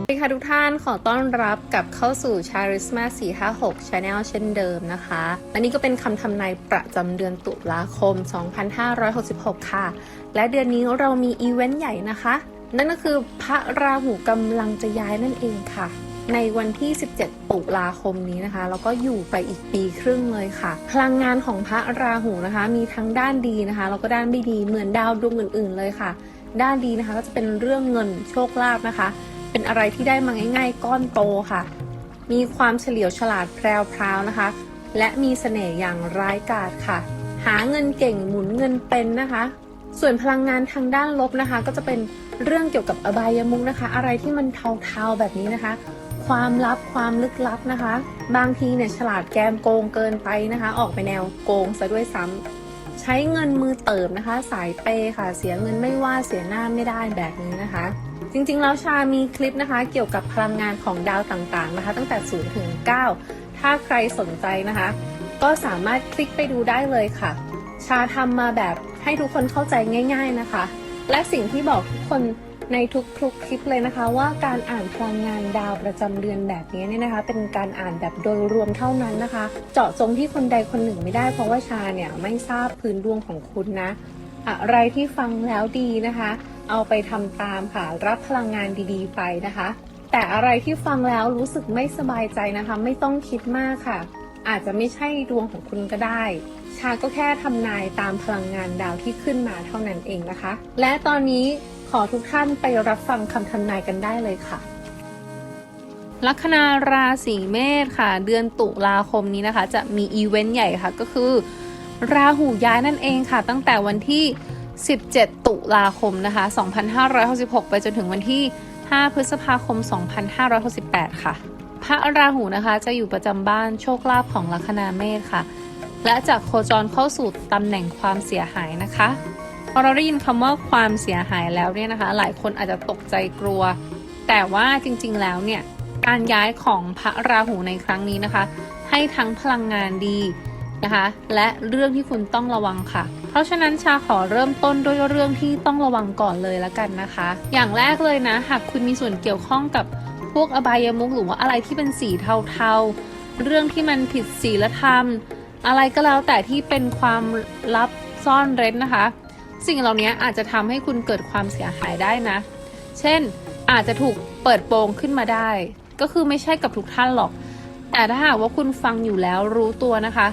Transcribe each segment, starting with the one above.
สวัสดีค่ะทุกท่านขอต้อนรับกับเข้าสู่ Charisma 456 Channel เช่นเดิมนะคะ อันนี้ก็เป็นคำทำนายประจำเดือนตุลาคม 2566 ค่ะ และเดือนนี้เรามีอีเวนต์ใหญ่นะคะ นั่นก็คือพระราหูกำลังจะย้ายนั่นเองค่ะ ในวันที่ 17 ตุลาคมนี้นะคะ แล้วก็อยู่ไปอีกปีครึ่งเลยค่ะ พลังงานของพระราหูนะคะ มีทั้งด้านดีนะคะ แล้วก็ด้านไม่ดีเหมือนดาวดวงอื่น ๆ เลยค่ะ ด้านดีนะคะก็จะเป็นเรื่องเงินโชคลาภนะคะ เป็นอะไรที่ได้มาง่าย ๆ ก้อนโตค่ะ มีความเฉลียวฉลาดแพรวๆนะคะ และมีเสน่ห์อย่างร้ายกาจค่ะ หาเงินเก่งหมุนเงินเป็นนะคะส่วนพลังงานทางด้านลบนะคะ ก็จะเป็นเรื่องเกี่ยวกับอบายมุกนะคะ อะไรที่มันเทาๆแบบนี้นะคะ ความลับความลึกลับนะคะ บางทีเนี่ยฉลาดแกมโกงเกินไปนะคะ ออกไปแนวโกงซะด้วยซ้ำใช้เงินมือเติบนะคะ สายเปยค่ะ เสียเงินไม่ว่าเสียหน้าไม่ได้แบบนี้นะคะ จริงๆแล้วชามีคลิปนะคะ เกี่ยวกับพลังงานของดาวต่างๆนะคะ ตั้งแต่0ถึง9ถ้าใครสนใจนะคะ ก็สามารถคลิกไปดูได้เลยค่ะ ชาทำมาแบบให้ทุกคนเข้าใจง่าย ๆนะคะ และสิ่งที่บอกทุกคน ในทุกๆคลิปเลยนะคะ ว่าการอ่านพลังงานดาวประจำเดือนแบบนี้เนี่ยนะคะ เป็นการอ่านแบบโดยรวมเท่านั้นนะคะ เจาะจงที่คนใดคนหนึ่งไม่ได้ เพราะว่าชาเนี่ยไม่ทราบพื้นดวงของคุณนะ อะไรที่ฟังแล้วดีนะคะ เอาไปทำตามค่ะรับพลังงานดีๆ ไปนะคะ แต่อะไรที่ฟังแล้วรู้สึกไม่สบายใจนะคะ ไม่ต้องคิดมากค่ะ อาจจะไม่ใช่ดวงของคุณก็ได้ ชาก็แค่ทำนายตามพลังงานดาวที่ขึ้นมาเท่านั้นเองนะคะ และตอนนี้ขอทุกท่านไปรับฟังคำทำนายกันได้เลยค่ะลัคนาราศีเมษค่ะ เดือนตุลาคมนี้นะคะ จะมีอีเวนต์ใหญ่ค่ะก็คือ ราหูย้ายนั่นเองค่ะ ตั้งแต่วันที่ 17 ตุลาคมนะคะ 2566 ไปจนถึงวันที่ 5 พฤษภาคม 2568 ค่ะ พระราหูนะคะ จะอยู่ประจำบ้านโชคลาภของลัคนาเมษค่ะ และจะโคจรเข้าสู่ตำแหน่งความเสียหายนะคะพอเราได้ยินคำว่าความเสียหายแล้วเนี่ยนะคะ หลายคนอาจจะตกใจกลัว แต่ว่าจริงๆแล้วเนี่ยการย้ายของพระราหูในครั้งนี้นะคะ ให้ทั้งพลังงานดีนะคะ และเรื่องที่คุณต้องระวังค่ะ เพราะฉะนั้นชาขอเริ่มต้นด้วยเรื่องที่ต้องระวังก่อนเลยละกันนะคะ อย่างแรกเลยนะ หากคุณมีส่วนเกี่ยวข้องกับ พวกอบายมุขหรือว่าอะไรที่เป็นสีเทาๆ เรื่องที่มันผิดศีลธรรม อะไรก็แล้วแต่ที่เป็นความลับซ่อนเร้นนะคะ สิ่งเหล่านี้อาจจะทำให้คุณเกิดความเสียหายได้นะ เช่นอาจจะถูกเปิดโปงขึ้นมาได้ ก็คือไม่ใช่กับทุกท่านหรอก แต่ถ้าหากว่าคุณฟังอยู่แล้วรู้ตัวนะคะ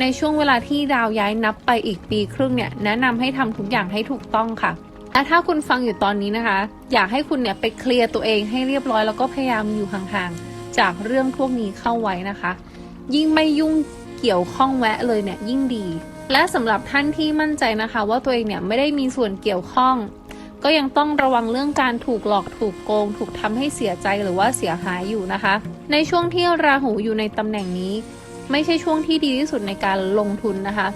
ในช่วงเวลาที่ดาวย้ายนับไปอีกปีครึ่งเนี่ยแนะนำให้ทำทุกอย่างให้ถูกต้องค่ะ และถ้าคุณฟังอยู่ตอนนี้นะคะ อยากให้คุณเนี่ยไปเคลียร์ตัวเองให้เรียบร้อยแล้วก็พยายามอยู่ห่างๆ จากเรื่องพวกนี้เข้าไว้นะคะ ยิ่งไม่ยุ่งเกี่ยวข้องแวะเลยเนี่ยยิ่งดี และสำหรับท่านที่มั่นใจนะคะ ว่าตัวเองเนี่ยไม่ได้มีส่วนเกี่ยวข้อง ก็ยังต้องระวังเรื่องการถูกหลอกถูกโกง ถูกทำให้เสียใจหรือว่าเสียหายอยู่นะคะ ในช่วงที่ราหูอยู่ในตำแหน่งนี้ ไม่ใช่ช่วงที่ดีที่สุดในการลงทุนนะคะ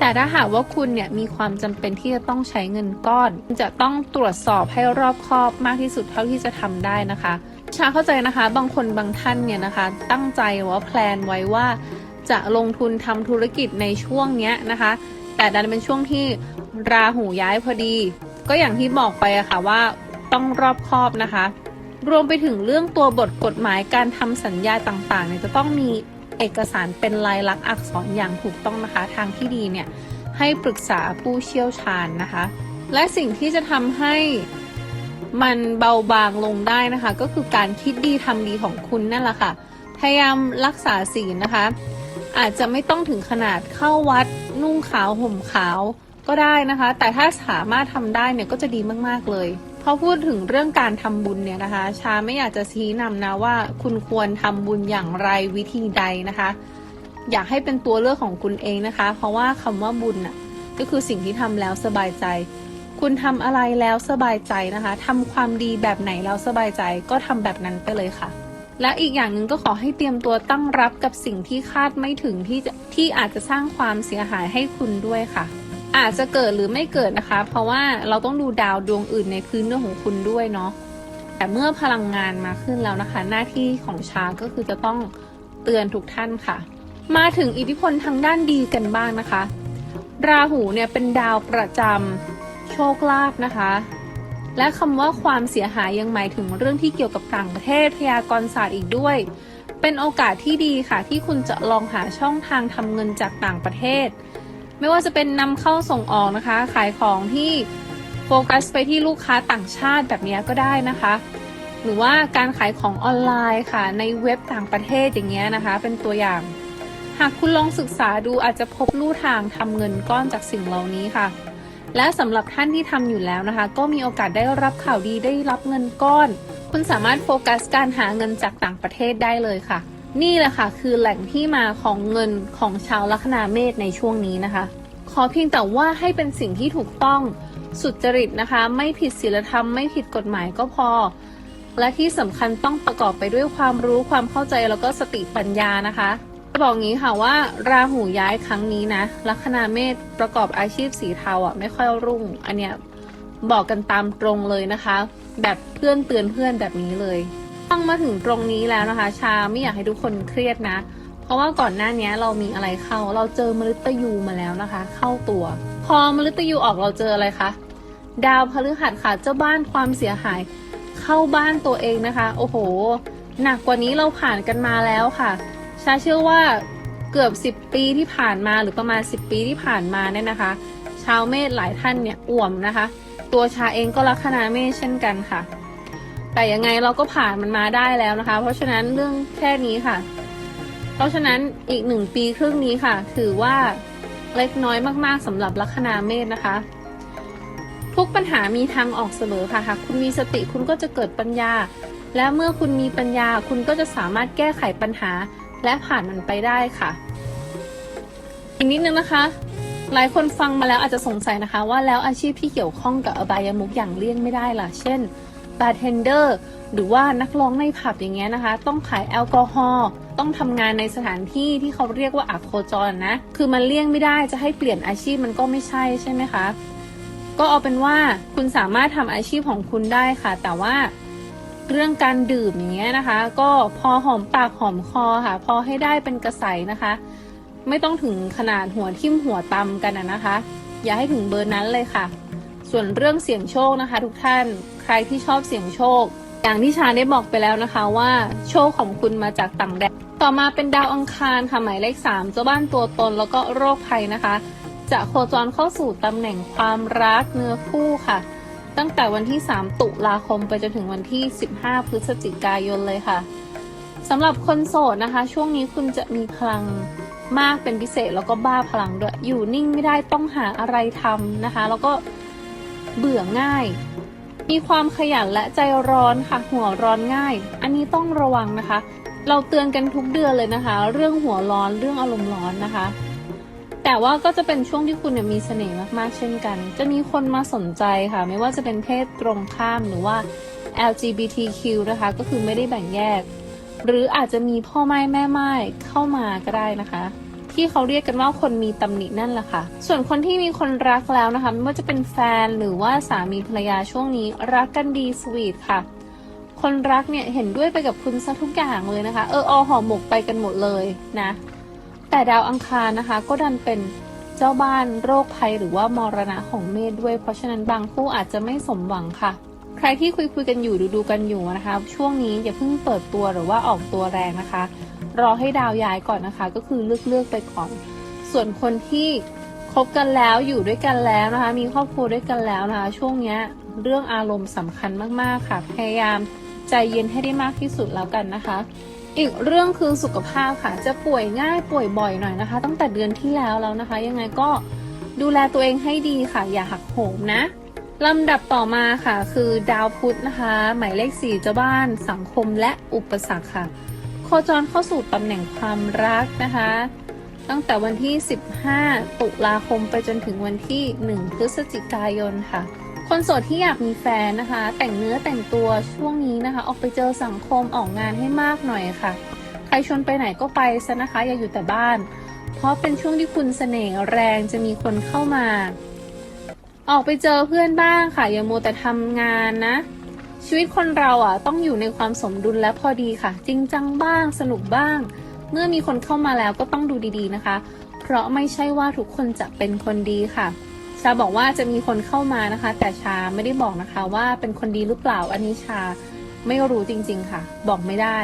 แต่ถ้าหากว่าคุณเนี่ยมีความจำเป็นที่จะต้องใช้เงินก้อน จะต้องตรวจสอบให้รอบคอบมากที่สุดเท่าที่จะทำได้นะคะชาเข้าใจนะคะ บางคนบางท่านเนี่ยนะคะ ตั้งใจว่าแพลนไว้ว่า จะลงทุนทำธุรกิจในช่วงเนี้ยนะคะ แต่ดันเป็นช่วงที่ราหูย้ายพอดี ก็อย่างที่บอกไปอะค่ะว่าต้องรอบคอบนะคะ รวมไปถึงเรื่องตัวบทกฎหมายการทำสัญญาต่างๆเนี่ยจะต้องมี เอกสารเป็นลายลักษณ์อักษรอย่างถูกต้องนะคะ ทางที่ดีเนี่ยให้ปรึกษาผู้เชี่ยวชาญนะคะ และสิ่งที่จะทำให้มันเบาบางลงได้นะคะ ก็คือการคิดดีทำดีของคุณนั่นแหละค่ะ พยายามรักษาศีลนะคะ อาจจะไม่ต้องถึงขนาดเข้าวัดนุ่งขาวห่มขาวก็ได้นะคะ แต่ถ้าสามารถทำได้เนี่ยก็จะดีมาก ๆ เลย พอพูดถึงเรื่องการทำบุญเนี่ยนะคะ ชาไม่อยากจะชี้นำนะว่าคุณควรทำบุญอย่างไรวิธีใดนะคะ อยากให้เป็นตัวเลือกของคุณเองนะคะ เพราะว่าคำว่าบุญน่ะก็คือสิ่งที่ทำแล้วสบายใจ คุณทำอะไรแล้วสบายใจนะคะทำความดีแบบไหนแล้วสบายใจก็ทำแบบนั้นไปเลยค่ะ และอีกอย่างหนึ่งก็ขอให้เตรียมตัวตั้งรับกับสิ่งที่คาดไม่ถึงที่ที่อาจจะสร้างความเสียหายให้คุณด้วยค่ะ อาจจะเกิดหรือไม่เกิดนะคะ เพราะว่าเราต้องดูดาวดวงอื่นในพื้นเรื่องของคุณด้วยเนาะแต่เมื่อพลังงานมาขึ้นแล้วนะคะ หน้าที่ของชาก็คือจะต้องเตือนทุกท่านค่ะ มาถึงอิทธิพลทางด้านดีกันบ้างนะคะ ราหูเนี่ยเป็นดาวประจำโชคลาภนะคะ และคำว่าความเสียหายยังหมายถึงเรื่องที่เกี่ยวกับต่างประเทศพยากรศาสตร์อีกด้วย เป็นโอกาสที่ดีค่ะที่คุณจะลองหาช่องทางทำเงินจากต่างประเทศ ไม่ว่าจะเป็นนำเข้าส่งออกนะคะ ขายของที่โฟกัสไปที่ลูกค้าต่างชาติแบบนี้ก็ได้นะคะ หรือว่าการขายของออนไลน์ค่ะ ในเว็บต่างประเทศอย่างเงี้ยนะคะ เป็นตัวอย่าง หากคุณลองศึกษาดูอาจจะพบลู่ทางทำเงินก้อนจากสิ่งเหล่านี้ค่ะ และสำหรับท่านที่ทำอยู่แล้วนะคะ ก็มีโอกาสได้รับข่าวดีได้รับเงินก้อน คุณสามารถโฟกัสการหาเงินจากต่างประเทศได้เลยค่ะ นี่แหละค่ะ คือแหล่งที่มาของเงินของชาวลัคนาเมษในช่วงนี้นะคะ ขอเพียงแต่ว่าให้เป็นสิ่งที่ถูกต้องสุจริตนะคะ ไม่ผิดศีลธรรมไม่ผิดกฎหมายก็พอ และที่สำคัญต้องประกอบไปด้วยความรู้ความเข้าใจแล้วก็สติปัญญานะคะจะบอกงี้ค่ะว่าราหูย้ายครั้งนี้นะลัคนาเมษประกอบอาชีพสีเทาอะไม่ค่อยรุ่ง อันเนี้ยบอกกันตามตรงเลยนะคะ แบบเพื่อนเตือนเพื่อนแบบนี้เลย ฟังมาถึงตรงนี้แล้วนะคะ ชาไม่อยากให้ทุกคนเครียดนะ เพราะว่าก่อนหน้านี้เรามีอะไรเข้า เราเจอมฤตยูมาแล้วนะคะ เข้าตัว พอมฤตยูออกเราเจออะไรคะดาวพฤหัสค่ะเจ้าบ้านความเสียหาย เข้าบ้านตัวเองนะคะ โอ้โห หนักกว่านี้เราผ่านกันมาแล้วค่ะชาเชื่อว่าเกือบ 10 ปีที่ผ่านมาหรือประมาณ 10 ปีที่ผ่านมาเนี่ยนะคะ ชาวเมษหลายท่านเนี่ยอ่วมนะคะ ตัวชาเองก็ลัคนาเมษเช่นกันค่ะ แต่ยังไงเราก็ผ่านมันมาได้แล้วนะคะ เพราะฉะนั้นเรื่องแค่นี้ค่ะ เพราะฉะนั้นอีกหนึ่งปีครึ่งนี้ค่ะ ถือว่าเล็กน้อยมากๆสำหรับลัคนาเมษนะคะ ทุกปัญหามีทางออกเสมอค่ะหากคุณมีสติคุณก็จะเกิดปัญญา และเมื่อคุณมีปัญญาคุณก็จะสามารถแก้ไขปัญหาและผ่านมันไปได้ค่ะ อีกนิดนึงนะคะ หลายคนฟังมาแล้วอาจจะสงสัยนะคะ ว่าแล้วอาชีพที่เกี่ยวข้องกับอบายมุกอย่างเลี่ยงไม่ได้ล่ะ เช่น บาร์เทนเดอร์หรือว่านักร้องในผับอย่างเงี้ยนะคะ ต้องขายแอลกอฮอล์ต้องทำงานในสถานที่ที่เขาเรียกว่าอักโคจรนะ คือมันเลี่ยงไม่ได้จะให้เปลี่ยนอาชีพมันก็ไม่ใช่ใช่ไหมคะ ก็เอาเป็นว่าคุณสามารถทำอาชีพของคุณได้ค่ะ แต่ว่าเรื่องการดื่มอย่างเงี้ยนะคะ ก็พอหอมปากหอมคอค่ะ พอให้ได้เป็นกระใสนะคะ ไม่ต้องถึงขนาดหัวทิ่มหัวตำกันนะนะคะ อย่าให้ถึงเบอร์นั้นเลยค่ะ ส่วนเรื่องเสี่ยงโชคนะคะ ทุกท่าน รที่ชอบเสี่ยงโชค อย่างที่ชาได้บอกไปแล้วนะคะว่าโชคของคุณมาจากต่างแดนต่อมาเป็นดาวอังคารค่ะหมายเลข3เจ้าบ้านตัวตนแล้วก็โรคภัยนะคะ จะโคจรเข้าสู่ตำแหน่งความรักเนื้อคู่ค่ะ ตั้งแต่วันที่ 3 ตุลาคมไปจนถึงวันที่ 15 พฤศจิกายนเลยค่ะสำหรับคนโสดนะคะ ช่วงนี้คุณจะมีพลังมากเป็นพิเศษแล้วก็บ้าพลังด้วย อยู่นิ่งไม่ได้ต้องหาอะไรทำนะคะ แล้วก็เบื่อง่าย มีความขยันและใจร้อนค่ะ หัวร้อนง่าย อันนี้ต้องระวังนะคะ เราเตือนกันทุกเดือนเลยนะคะ เรื่องหัวร้อนเรื่องอารมณ์ร้อนนะคะ แต่ว่าก็จะเป็นช่วงที่คุณเนี่ยมีเสน่ห์มากๆ เช่นกัน จะมีคนมาสนใจค่ะ ไม่ว่าจะเป็นเพศตรงข้ามหรือว่า LGBTQ นะคะ ก็คือไม่ได้แบ่งแยก หรืออาจจะมีพ่อไม้แม่ไม้เข้ามาก็ได้นะคะ ที่เขาเรียกกันว่าคนมีตำหนินั่นแหละค่ะ ส่วนคนที่มีคนรักแล้วนะคะไม่ว่าจะเป็นแฟนหรือว่าสามีภรรยาช่วงนี้ รักกันดีสวีทค่ะ คนรักเนี่ยเห็นด้วยไปกับคุณซะทุกอย่างเลยนะคะ เอออหอหมกไปกันหมดเลยนะ แต่ดาวอังคารนะคะ ก็ดันเป็นเจ้าบ้านโรคภัยหรือว่ามรณะของเมษด้วย เพราะฉะนั้นบางคู่อาจจะไม่สมหวังค่ะใครที่คุยคุยๆกันอยู่ดูดูๆกันอยู่นะคะ ช่วงนี้อย่าเพิ่งเปิดตัวหรือว่าออกตัวแรงนะคะ รอให้ดาวย้ายก่อนนะคะ ก็คือเลือกเลือกไปก่อน ส่วนคนที่คบกันแล้วอยู่ด้วยกันแล้วนะคะ มีครอบครัวด้วยกันแล้วนะคะ ช่วงเนี้ยเรื่องอารมณ์สำคัญมากๆค่ะ พยายามใจเย็นให้ได้มากที่สุดแล้วกันนะคะ อีกเรื่องคือสุขภาพค่ะ จะป่วยง่ายป่วยบ่อยหน่อยนะคะ ตั้งแต่เดือนที่แล้วแล้วนะคะ ยังไงก็ดูแลตัวเองให้ดีค่ะ อย่าหักโหมนะลำดับต่อมาค่ะ คือดาวพุธนะคะ หมายเลขสี่เจ้าบ้านสังคมและอุปสรรคค่ะ คจรเข้าสู่ตำแหน่งความรักนะคะ ตั้งแต่วันที่ 15 ตุลาคมไปจนถึงวันที่ 1 พฤศจิกายนค่ะ คนโสดที่อยากมีแฟนนะคะ แต่งเนื้อแต่งตัวช่วงนี้นะคะ ออกไปเจอสังคมออกงานให้มากหน่อยค่ะ ใครชวนไปไหนก็ไปซะนะคะ อย่าอยู่แต่บ้าน เพราะเป็นช่วงที่คุณเสน่ห์แรงจะมีคนเข้ามา ออกไปเจอเพื่อนบ้างค่ะ อย่ามัวแต่ทำงานนะ ชีวิตคนเราอะต้องอยู่ในความสมดุลและพอดีค่ะ จริงจังบ้างสนุกบ้าง เมื่อมีคนเข้ามาแล้วก็ต้องดูดีๆนะคะ เพราะไม่ใช่ว่าทุกคนจะเป็นคนดีค่ะชาบอกว่าจะมีคนเข้ามานะคะ แต่ชาไม่ได้บอกนะคะว่าเป็นคนดีหรือเปล่าอันนี้ชาไม่รู้จริงๆค่ะ บอกไม่ได้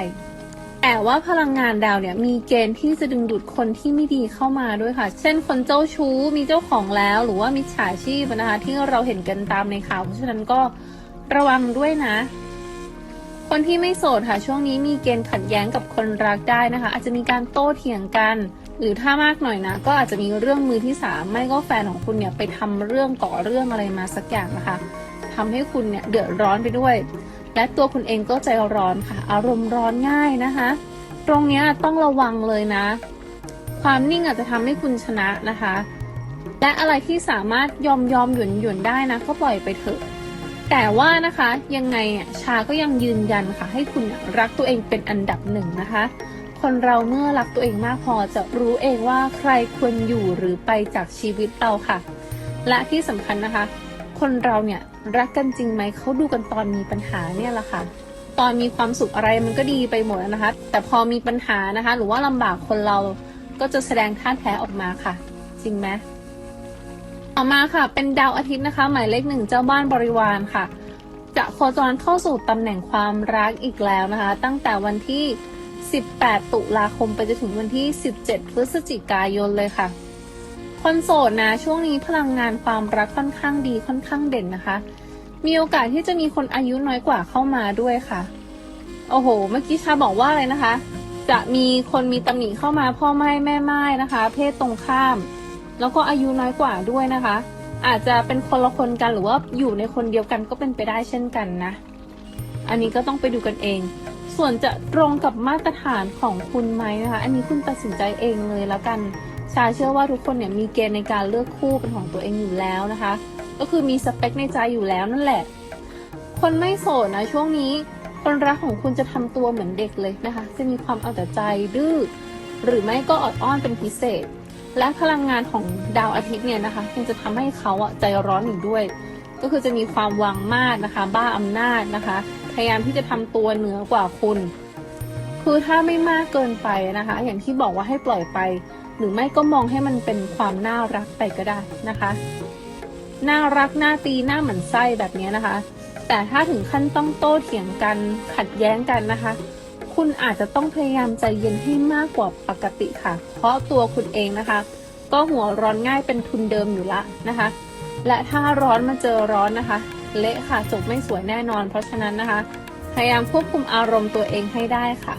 แต่ว่าพลังงานดาวเนี่ยมีเกณฑ์ที่จะดึงดูดคนที่ไม่ดีเข้ามาด้วยค่ะ เช่นคนเจ้าชู้มีเจ้าของแล้ว หรือว่ามิจฉาชีพนะคะที่เราเห็นกันตามในข่าวเพราะฉะนั้นก็ ระวังด้วยนะ คนที่ไม่โสดค่ะ ช่วงนี้มีเกณฑ์ขัดแย้งกับคนรักได้นะคะ อาจจะมีการโต้เถียงกัน หรือถ้ามากหน่อยนะ ก็อาจจะมีเรื่องมือที่สามไม่ก็แฟนของคุณเนี่ยไปทำเรื่องก่อเรื่องอะไรมาสักอย่างนะคะทำให้คุณเนี่ยเดือดร้อนไปด้วย และตัวคุณเองก็ใจร้อนค่ะ อารมณ์ร้อนง่ายนะคะ ตรงนี้ต้องระวังเลยนะ ความนิ่งอาจจะทำให้คุณชนะนะคะ และอะไรที่สามารถยอมยอมหยุนหยุนได้นะ ก็ปล่อยไปเถอะ แต่ว่านะคะยังไงเนี่ยชาก็ยังยืนยันค่ะ ให้คุณรักตัวเองเป็นอันดับหนึ่งนะคะ คนเราเมื่อรักตัวเองมากพอจะรู้เองว่าใครควรอยู่หรือไปจากชีวิตเราค่ะ และที่สำคัญนะคะ คนเราเนี่ยรักกันจริงไหมเขาดูกันตอนมีปัญหาเนี่ยแหละค่ะ ตอนมีความสุขอะไรมันก็ดีไปหมดนะคะ แต่พอมีปัญหานะคะ หรือว่าลำบากคนเราก็จะแสดงท่าแท้ออกมาค่ะ จริงไหม ต่อมาค่ะ เป็นดาวอาทิตย์นะคะ หมายเลขหนึ่งเจ้าบ้านบริวารค่ะ จะโคจรเข้าสู่ตำแหน่งความรักอีกแล้วนะคะ ตั้งแต่วันที่ 18 ตุลาคมไปจนถึงวันที่ 17 พฤศจิกายนเลยค่ะคนโสดนะช่วงนี้พลังงานความรักค่อนข้างดีค่อนข้างเด่นนะคะ มีโอกาสที่จะมีคนอายุน้อยกว่าเข้ามาด้วยค่ะ โอ้โห เมื่อกี้ชาบอกว่าอะไรนะคะ จะมีคนมีตำหนิเข้ามาพ่อไม้แม่ไม้นะคะ เพศตรงข้าม แล้วก็อายุน้อยกว่าด้วยนะคะ อาจจะเป็นคนละคนกันหรือว่าอยู่ในคนเดียวกันก็เป็นไปได้เช่นกันนะ อันนี้ก็ต้องไปดูกันเอง ส่วนจะตรงกับมาตรฐานของคุณไหมนะคะ อันนี้คุณตัดสินใจเองเลยแล้วกันชาเชื่อว่าทุกคนเนี่ยมีเกณฑ์ในการเลือกคู่เป็นของตัวเองอยู่แล้วนะคะ ก็คือมีสเปคในใจอยู่แล้วนั่นแหละ คนไม่โสดนะช่วงนี้คนรักของคุณจะทำตัวเหมือนเด็กเลยนะคะ จะมีความเอาแต่ใจดื้อหรือไม่ก็อดอ้อนเป็นพิเศษ และพลังงานของดาวอาทิตย์เนี่ยนะคะยังจะทำให้เขาอะใจร้อนอยู่ด้วย ก็คือจะมีความวางมาดนะคะ บ้าอำนาจนะคะ พยายามที่จะทำตัวเหนือกว่าคุณ คือถ้าไม่มากเกินไปนะคะ อย่างที่บอกว่าให้ปล่อยไป หรือไม่ก็มองให้มันเป็นความน่ารักไปก็ได้นะคะน่ารักน่าตีน่าเหมั่นไส้แบบนี้นะคะ แต่ถ้าถึงขั้นต้องโต้เถียงกันขัดแย้งกันนะคะ คุณอาจจะต้องพยายามใจเย็นให้มากกว่าปกติค่ะ เพราะตัวคุณเองนะคะ ก็หัวร้อนง่ายเป็นทุนเดิมอยู่ละนะคะ และถ้าร้อนมาเจอร้อนนะคะ เละค่ะจบไม่สวยแน่นอน เพราะฉะนั้นนะคะ พยายามควบคุมอารมณ์ตัวเองให้ได้ค่ะ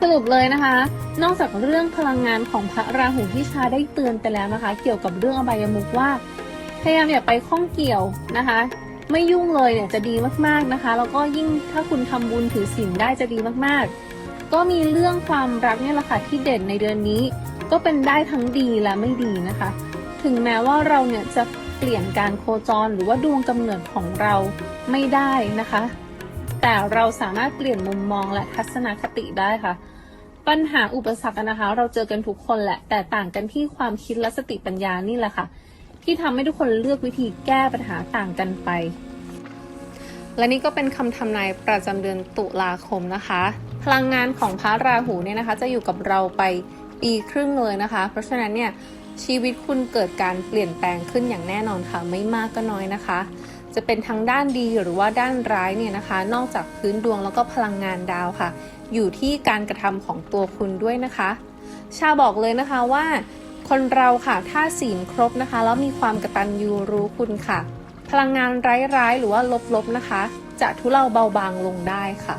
สรุปเลยนะคะ นอกจากเรื่องพลังงานของพระราหูที่ชาได้เตือนไปแล้วนะคะ เกี่ยวกับเรื่องอบายมุกว่า พยายามอย่าไปข้องเกี่ยวนะคะ ไม่ยุ่งเลยเนี่ยจะดีมากๆนะคะ แล้วก็ยิ่งถ้าคุณทำบุญถือศีลได้จะดีมากๆ ก็มีเรื่องความรักเนี่ยแหละค่ะที่เด่นในเดือนนี้ ก็เป็นได้ทั้งดีและไม่ดีนะคะ ถึงแม้ว่าเราเนี่ยจะเปลี่ยนการโคจรหรือว่าดวงกำเนิดของเราไม่ได้นะคะ แต่เราสามารถเปลี่ยนมุมมองและทัศนคติได้ค่ะ ปัญหาอุปสรรคนะคะ เราเจอกันทุกคนแหละ แต่ต่างกันที่ความคิดและสติปัญญานี่แหละค่ะ ที่ทำให้ทุกคนเลือกวิธีแก้ปัญหาต่างกันไป และนี่ก็เป็นคำทำนายประจำเดือนตุลาคมนะคะ พลังงานของพระราหูเนี่ยนะคะ จะอยู่กับเราไปปีครึ่งเลยนะคะ เพราะฉะนั้นเนี่ยชีวิตคุณเกิดการเปลี่ยนแปลงขึ้นอย่างแน่นอนค่ะ ไม่มากก็น้อยนะคะ จะเป็นทั้งด้านดีหรือว่าด้านร้ายเนี่ยนะคะ นอกจากพื้นดวงแล้วก็พลังงานดาวค่ะ อยู่ที่การกระทำของตัวคุณด้วยนะคะ ชาบอกเลยนะคะว่า คนเราค่ะถ้าศีลครบนะคะ แล้วมีความกระตัญญูรู้คุณค่ะ พลังงานร้ายๆ หรือว่าลบๆนะคะ จะทุเลาเบาบางลงได้ค่ะ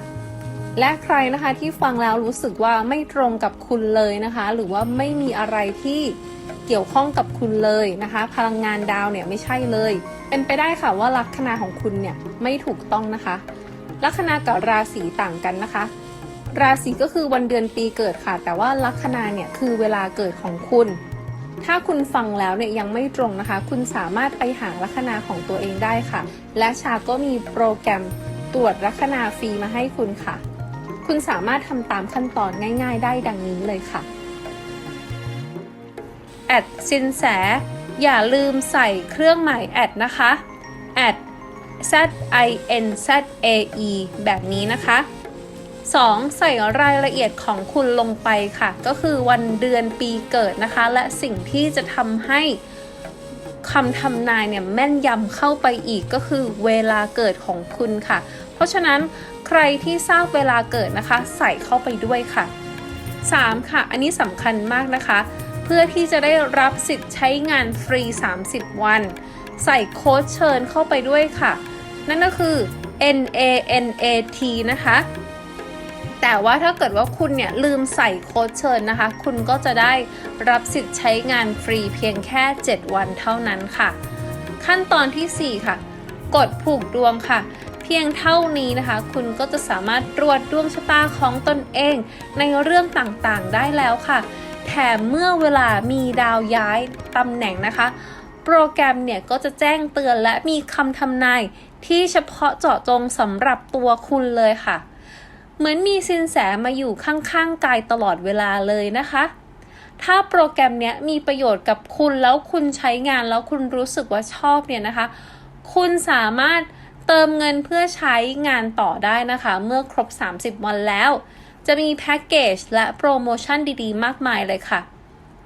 และใครนะคะที่ฟังแล้วรู้สึกว่าไม่ตรงกับคุณเลยนะคะ หรือว่าไม่มีอะไรที่เกี่ยวข้องกับคุณเลยนะคะ พลังงานดาวเนี่ยไม่ใช่เลย เป็นไปได้ค่ะว่าลัคนาของคุณเนี่ยไม่ถูกต้องนะคะ ลัคนากับราศีต่างกันนะคะ ราศีก็คือวันเดือนปีเกิดค่ะ แต่ว่าลัคนาเนี่ยคือเวลาเกิดของคุณ ถ้าคุณฟังแล้วเนี่ยยังไม่ตรงนะคะ คุณสามารถไปหาลัคนาของตัวเองได้ค่ะ และชาก็มีโปรแกรมตรวจลัคนาฟรีมาให้คุณค่ะ คุณสามารถทำตามขั้นตอนง่าย ๆ ได้ดังนี้เลยค่ะแอดสินแส อย่าลืมใส่เครื่องหมายแอดนะคะแอด z i n z a e แบบนี้นะคะ 2. ใส่รายละเอียดของคุณลงไปค่ะ ก็คือวันเดือนปีเกิดนะคะ และสิ่งที่จะทำให้คำทำนายเนี่ยแม่นยำเข้าไปอีกก็คือเวลาเกิดของคุณค่ะ เพราะฉะนั้นใครที่ทราบเวลาเกิดนะคะ ใส่เข้าไปด้วยค่ะ 3. ค่ะ อันนี้สำคัญมากนะคะ เพื่อที่จะได้รับสิทธิ์ใช้งานฟรี 30 วัน ใส่โค้ดเชิญเข้าไปด้วยค่ะ นั่นก็คือ N A N A T นะคะ แต่ว่าถ้าเกิดว่าคุณเนี่ยลืมใส่โค้ดเชิญนะคะ คุณก็จะได้รับสิทธิ์ใช้งานฟรีเพียงแค่ 7 วันเท่านั้นค่ะ ขั้นตอนที่ 4 ค่ะ กดผูกดวงค่ะ เพียงเท่านี้นะคะ คุณก็จะสามารถตรวจดวงชะตาของตนเอง ในเรื่องต่างๆได้แล้วค่ะแถมเมื่อเวลามีดาวย้ายตำแหน่งนะคะ โปรแกรมเนี่ยก็จะแจ้งเตือนและมีคำทำนายที่เฉพาะเจาะจงสำหรับตัวคุณเลยค่ะ เหมือนมีสินแสมาอยู่ข้างๆกายตลอดเวลาเลยนะคะ ถ้าโปรแกรมเนี้ยมีประโยชน์กับคุณแล้วคุณใช้งานแล้วคุณรู้สึกว่าชอบเนี่ยนะคะ คุณสามารถเติมเงินเพื่อใช้งานต่อได้นะคะ เมื่อครบ 30 วันแล้ว จะมีแพ็กเกจและโปรโมชั่นดีๆ มากมายเลยค่ะ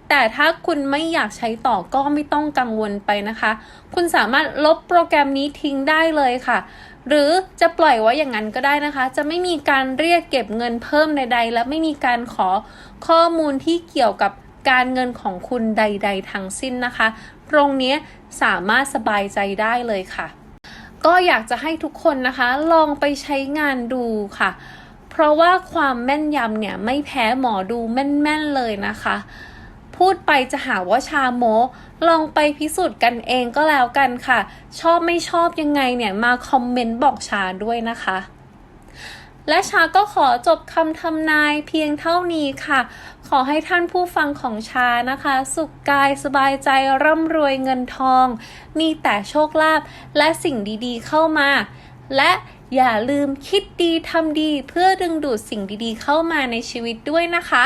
แต่ถ้าคุณไม่อยากใช้ต่อก็ไม่ต้องกังวลไปนะคะ คุณสามารถลบโปรแกรมนี้ทิ้งได้เลยค่ะ หรือจะปล่อยไว้อย่างนั้นก็ได้นะคะ จะไม่มีการเรียกเก็บเงินเพิ่มใด ๆ และไม่มีการขอข้อมูลที่เกี่ยวกับการเงินของคุณใด ๆ ทั้งสิ้นนะคะ ตรงนี้สามารถสบายใจได้เลยค่ะ ก็อยากจะให้ทุกคนนะคะ ลองไปใช้งานดูค่ะ เพราะว่าความแม่นยำเนี่ยไม่แพ้หมอดูแม่น ๆ เลยนะคะ พูดไปจะหาว่าชาโม ลองไปพิสูจน์กันเองก็แล้วกันค่ะ ชอบไม่ชอบยังไงเนี่ยมาคอมเมนต์บอกชาด้วยนะคะและชาก็ขอจบคำทำนายเพียงเท่านี้ค่ะ ขอให้ท่านผู้ฟังของชานะคะ สุขกายสบายใจร่ำรวยเงินทอง มีแต่โชคลาภและสิ่งดีๆเข้ามา และอย่าลืมคิดดีทำดีเพื่อดึงดูดสิ่งดีๆเข้ามาในชีวิตด้วยนะคะ